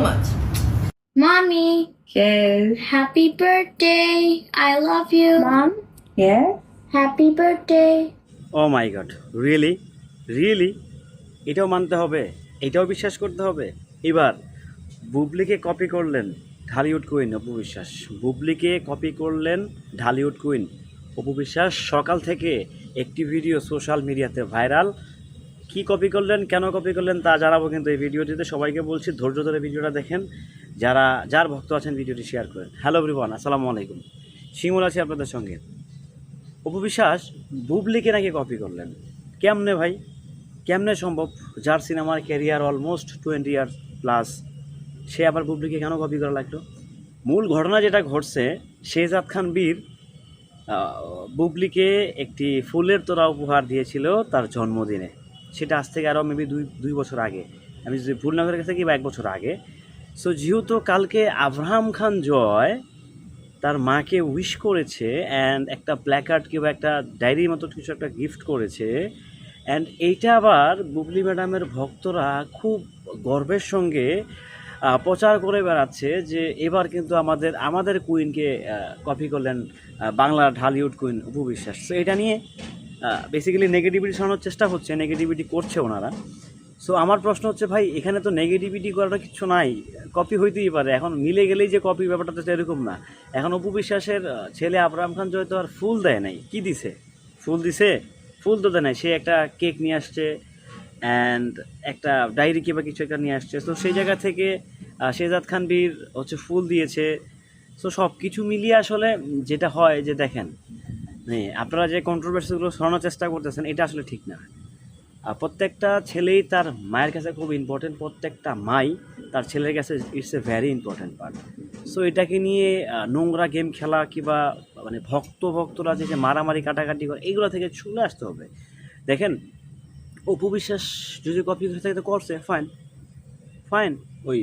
much. Mommy, Yes. happy birthday. I love you. Mom, Yeah. happy birthday. Oh my god really really এটাও মানতে হবে এটাও বিশ্বাস করতে হবে এবার বুবলিকে কপি করলেন ঢালিউড কুইন অপু বিশ্বাস বুবলিকে কপি করলেন ঢালিউড কুইন অপু বিশ্বাস সকাল থেকে একটি ভিডিও সোশ্যাল মিডিয়াতে ভাইরাল কি কপি করলেন, কেন কপি করলেন তা জানাব কিন্তু এই ভিডিওটিতে। সবাইকে বলছি, ধৈর্য ধরে ভিডিওটা দেখেন। যারা, যার ভক্ত আছেন, ভিডিওটি শেয়ার করেন। হ্যালো এভরিওয়ান আসসালামু আলাইকুম। শিমুল আছি আপনাদের সঙ্গে। অপু বিশ্বাস বুবলিকে নাকি কপি করলেন? কেমনে ভাই? কেমনে সম্ভব? যার সিনেমার career almost twenty year plus সে আবার বুবলিকে কেন কপি করা লাগল? মূল ঘটনা যেটা ঘটছে, শেহজাদ খান বীর বুবলিকে একটি ফুলের তোড়া উপহার দিয়েছিল তার জন্মদিনে। সেটা আজ থেকে আরও মেবি দুই দুই বছর আগে। আমি যদি ভুল না করে গেছে কি বা এক বছর আগে। সো যেহেতু কালকে আব্রাহাম খান জয়, তার মাকে উইশ করেছে অ্যান্ড একটা প্ল্যাকার্ড কিংবা একটা ডায়েরির মতো কিছু একটা গিফট করেছে। অ্যান্ড এইটা আবার বুবলি ম্যাডামের ভক্তরা খুব গর্বের সঙ্গে প্রচার করে বেড়াচ্ছে যে এবার কিন্তু আমাদের আমাদের কুইনকে কপি করলেন বাংলার ঢালিউড কুইন উপবিশ্বাস। বিশ্বাস তো এটা নিয়ে বেসিক্যালি নেগেটিভিটি শোনানোর চেষ্টা হচ্ছে নেগেটিভিটি করছে ওনারা। সো আমার প্রশ্ন হচ্ছে ভাই এখানে তো নেগেটিভিটি করাটা কিছু নাই। কপি হইতেই পারে। এখন মিলে গেলেই যে কপি ব্যাপারটা তো এরকম না। এখন অপু বিশ্বাসের ছেলে আবরাম খান জয় তো আর ফুল দেয় নাই কি দিছে? ফুল দিছে? ফুল তো দেয় নাই। সে একটা কেক নিয়ে আসছে অ্যান্ড একটা ডায়েরি কিংবা কিছু একটা নিয়ে আসছে। তো সেই জায়গা থেকে আহ, শেহজাদ খান বীর হচ্ছে ফুল দিয়েছে। সো সব কিছু মিলিয়ে আসলে যেটা হয় যে দেখেন আপনারা যে কন্ট্রোভার্সিগুলো সরানোর চেষ্টা করতেছেন, এটা আসলে ঠিক না। প্রত্যেকটা ছেলেই তার মায়ের কাছে খুব ইম্পর্টেন্ট প্রত্যেকটা মাই তার ছেলের কাছে it's a very important part so এটাকে নিয়ে নোংরা গেম খেলা কিংবা মানে ভক্ত ভক্তরা যে মারামারি, কাটাকাটি করে এইগুলো থেকে চলে আসতে হবে। দেখেন, অপু বিশ্বাস যদি কপি করে থাকে তো করছে ফাইন ফাইন ওই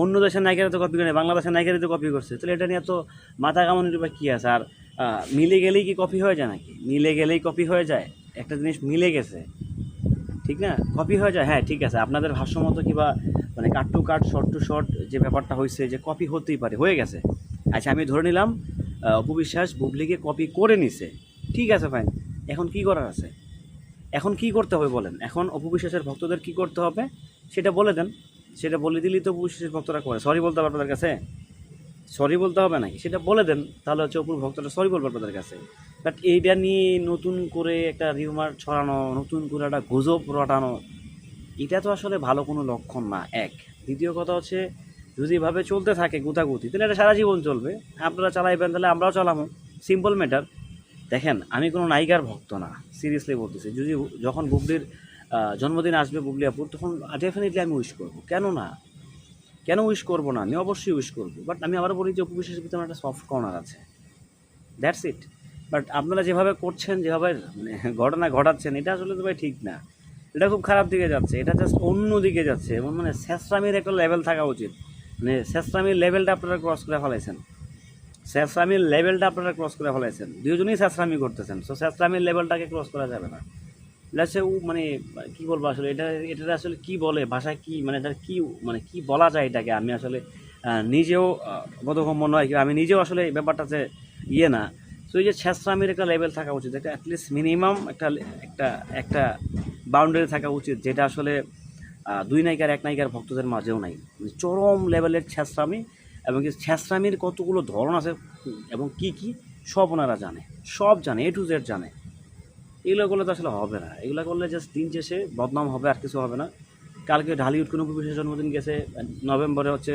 অন্য দেশের নায়িকারা তো কপি করে বাংলাদেশের নায়িকারা তো কপি করছে। তাহলে এটা নিয়ে তো মাথা কামানোর বা কী আছে? আর মিলে গেলেই কি কপি হয়ে যায় নাকি? মিলে গেলেই কপি হয়ে যায়? একটা জিনিস মিলে গেছে। ঠিক না? কপি হয়ে যায়? হ্যাঁ ঠিক আছে। আপনাদের ভাষ্যমতো কিবা মানে cut to cut short to short যে ব্যাপারটা হয়েছে যে কপি হতেই পারে হয়ে গেছে। আচ্ছা আমি ধরে নিলাম আহ, অপু বিশ্বাস বুবলিকে কপি করে নিছে। ঠিক আছে ফাইন এখন কি করার আছে? এখন কি করতে হবে বলেন? এখন অপবিশ্বাসের ভক্তদের কি করতে হবে? সেটা বলে দেন। সেটা বলে দিলেই তো অপবিশ্বাসের ভক্তরা করে। সরি বলতে হবে আপনাদের কাছে। সরি বলতে হবে নাকি? সেটা বলে দেন, তাহলে হচ্ছে অপুর ভক্তরা সরি বলবে আপনাদের কাছে। বাট এইটা নিয়ে নতুন করে একটা রিউমার ছড়ানো, নতুন করে একটা গুজব রটানো, এটা তো আসলে ভালো কোনো লক্ষণ না, এক। দ্বিতীয় কথা হচ্ছে, যদি এভাবে চলতে থাকে গুতাগুতি, তাহলে এটা সারা জীবন চলবে। আপনারা চালাইবেন, তাহলে আমরাও চালাবো সিম্পল ম্যাটার দেখেন, আমি কোনো নায়িকার ভক্ত না সিরিয়াসলি বলতেছি। যদি যখন বুবলির জন্মদিন আসবে বুবলি আপুর তখন ডেফিনেটলি আমি উইশ করব। কেন না কেন উইশ করব না? আমি অবশ্যই উইশ করব। বাট আমি আবার বলি যে, উপবিশ্বাসের ভিতরে একটা সফট কর্নার আছে। দ্যাটস ইট বাট আপনারা যেভাবে করছেন, যেভাবে মানে ঘটনা ঘটাচ্ছেন, এটা আসলে তো ভাই ঠিক না। এটা খুব খারাপ দিকে যাচ্ছে। এটা জাস্ট অন্য দিকে যাচ্ছে। এবং মানে স্যাসরামির একটা লেভেল থাকা উচিত। মানে স্যাসরামির লেভেলটা আপনারা ক্রস করে ফেলাইছেন। স্যাসরামির লেভেলটা আপনারা ক্রস করে ফেলাইছেন। দুজনেই স্যাসরামি করতেছেন। সো স্যাসরামির লেভেলটাকে ক্রস করা যাবে না। লাস্টে ও মানে কি বলব আসলে, এটা এটা আসলে কি বলে, ভাষায় কি মানে এটার কি মানে কি বলা যায় এটাকে? আমি আসলে নিজেও বোধগম্য নয় কি, আমি নিজেও আসলে এই ব্যাপারটাতে ইয়ে না। সো এই যে ছেঁচড়ামির একটা লেভেল থাকা উচিত, একটা অ্যাটলিস্ট মিনিমাম একটা একটা একটা বাউন্ডারি থাকা উচিত, যেটা আসলে দুই নায়িকার, এক নায়িকার ভক্তদের মাঝেও নাই। মানে চরম লেভেলের ছেঁচড়ামি এবং ছেঁচড়ামির কতগুলো ধরন আছে এবং কি কি, সব ওনারা জানে, সব জানে এ টু জেড জানে। এগুলো করলে তো আসলে হবে না। এগুলো করলে জাস্ট দিন শেষে বদনাম হবে, আর কিছু হবে না। কালকে ঢালিউড কোনো বিশেষ জন্মদিন গেছে, নভেম্বরে হচ্ছে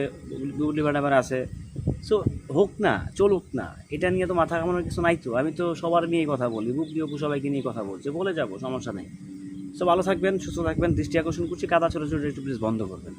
ম্যাডামের আছে। সো হোক না, চলুক না, এটা নিয়ে তো মাথা কামানোর কিছু নাই তো। আমি তো সবার নিয়েই কথা বলি বুবলি অপু সবাইকে নিয়ে কথা বলছে, বলে যাব, সমস্যা নেই। সো ভালো থাকবেন, সুস্থ থাকবেন, দৃষ্টি আকর্ষণ করছি, কাদা ছোটো ছোটো একটু প্লিজ বন্ধ করবেন।